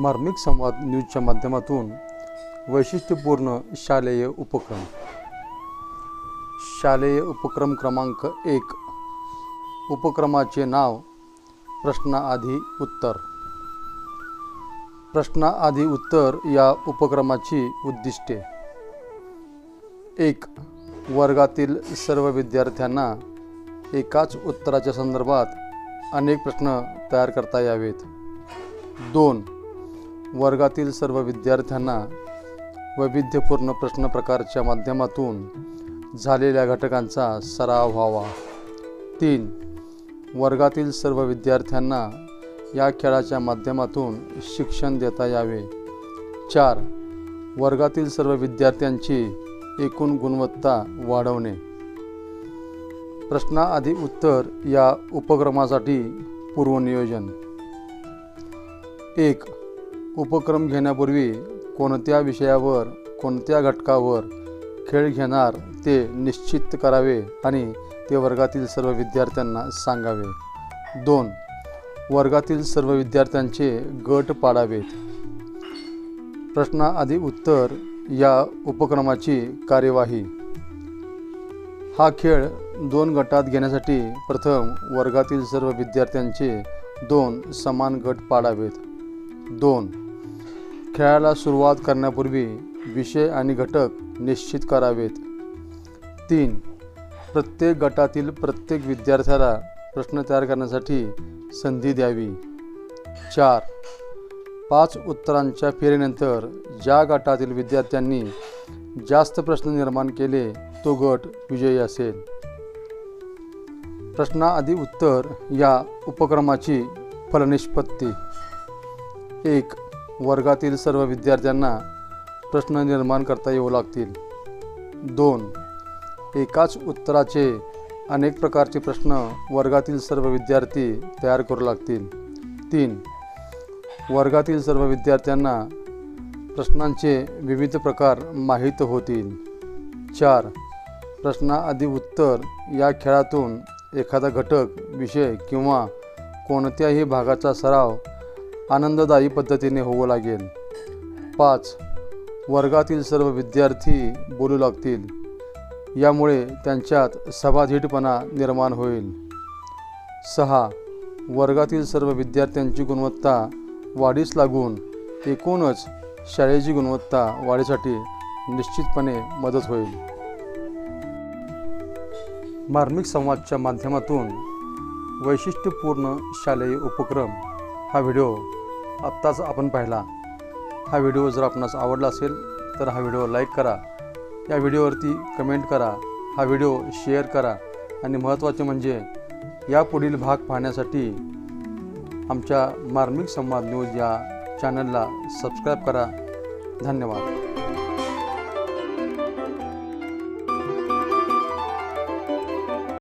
मार्मिक संवाद न्यूजच्या माध्यमातून वैशिष्ट्यपूर्ण शालेय उपक्रम. शालेय उपक्रम क्रमांक एक. उपक्रमाचे नाव प्रश्नाआधी उत्तर. प्रश्नाआधी उत्तर या उपक्रमाची उद्दिष्टे. एक. वर्गातील सर्व विद्यार्थ्यांना एकाच उत्तराच्या संदर्भात अनेक प्रश्न तयार करता यावेत. दोन. वर्गातील सर्व विद्यार्थ्यांना वैविध्यपूर्ण प्रश्न प्रकारच्या माध्यमातून झालेल्या घटकांचा सराव व्हावा. तीन वर्गातील सर्व विद्यार्थ्यांना या खेळाच्या माध्यमातून शिक्षण देता यावे. चार वर्गातील सर्व विद्यार्थ्यांची एकूण गुणवत्ता वाढवणे. प्रश्नाआधी उत्तर या उपक्रमासाठी पूर्वनियोजन. एक उपक्रम घेण्यापूर्वी कोणत्या विषयावर कोणत्या घटकावर खेळ घेणार ते निश्चित करावे आणि ते वर्गातील सर्व विद्यार्थ्यांना सांगावे. दोन वर्गातील सर्व विद्यार्थ्यांचे गट पाडावेत. प्रश्नाआधी उत्तर या उपक्रमाची कार्यवाही. हा खेळ दोन गटात घेण्यासाठी प्रथम वर्गातील सर्व विद्यार्थ्यांचे दोन समान गट पाडावेत. दोन खेळाला सुरुवात करण्यापूर्वी विषय आणि घटक निश्चित करावेत. तीन प्रत्येक गटातील प्रत्येक विद्यार्थ्याला प्रश्न तयार करण्यासाठी संधी द्यावी. चार पाच उत्तरांच्या फेरीनंतर ज्या गटातील विद्यार्थ्यांनी जास्त प्रश्न निर्माण केले तो गट विजयी असेल. प्रश्नाआधी उत्तर या उपक्रमाची फलनिष्पत्ती. एक वर्गातील सर्व विद्यार्थ्यांना प्रश्न निर्माण करता येऊ लागतील. दोन एकाच उत्तराचे अनेक प्रकारचे प्रश्न वर्गातील सर्व विद्यार्थी तयार करू लागतील. तीन वर्गातील सर्व विद्यार्थ्यांना प्रश्नांचे विविध प्रकार माहीत होतील. चार प्रश्नाआधी उत्तर या खेळातून एखादा घटक विषय किंवा कोणत्याही भागाचा सराव आनंददायी पद्धतीने होऊ लागेल. पाच. वर्गातील सर्व विद्यार्थी बोलू लागतील. यामुळे त्यांच्यात सभाधीटपणा निर्माण होईल. सहा. वर्गातील सर्व विद्यार्थ्यांची गुणवत्ता वाढीस लागून एकूणच शाळेची गुणवत्ता वाढीसाठी निश्चितपणे मदत होईल. मार्मिक संवादच्या माध्यमातून वैशिष्ट्यपूर्ण शालेय उपक्रम हा व्हिडिओ आत्ताच आपण पाहिला. हा व्हिडिओ जर आपणास आवडला असेल तर हा व्हिडिओ लाईक करा. या व्हिडिओवरती कमेंट करा. हा व्हिडिओ शेअर करा. आणि महत्त्वाचे म्हणजे यापुढील भाग पाहण्यासाठी आमच्या मार्मिक संवाद न्यूज या चॅनलला सबस्क्राईब करा. धन्यवाद.